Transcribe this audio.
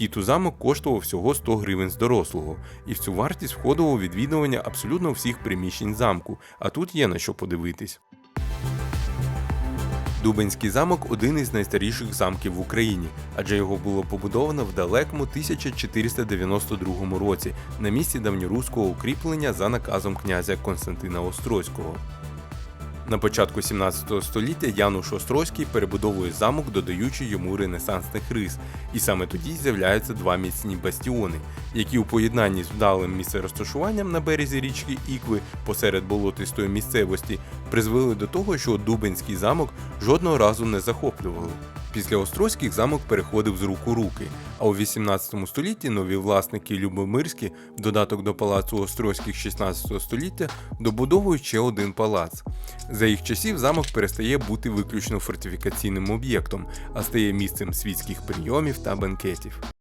Вхід у замок коштував всього 100 гривень з дорослого, і в цю вартість входило відвідування абсолютно всіх приміщень замку, а тут є на що подивитись. Дубенський замок один із найстаріших замків в Україні, адже його було побудовано в далекому 1492 році на місці давньоруського укріплення за наказом князя Константина Острозького. На початку 17 століття Януш Острозький перебудовує замок, додаючи йому ренесансних рис, і саме тоді з'являються два міцні бастіони, які у поєднанні з вдалим місцерозташуванням на березі річки Ікви посеред болотистої місцевості призвели до того, що Дубенський замок жодного разу не захоплювали. Після Острозьких замок переходив з рук у руки, а у 18 столітті нові власники Любомирські, додаток до палацу Острозьких 16 століття, добудовують ще один палац. За їх часів замок перестає бути виключно фортифікаційним об'єктом, а стає місцем світських прийомів та бенкетів.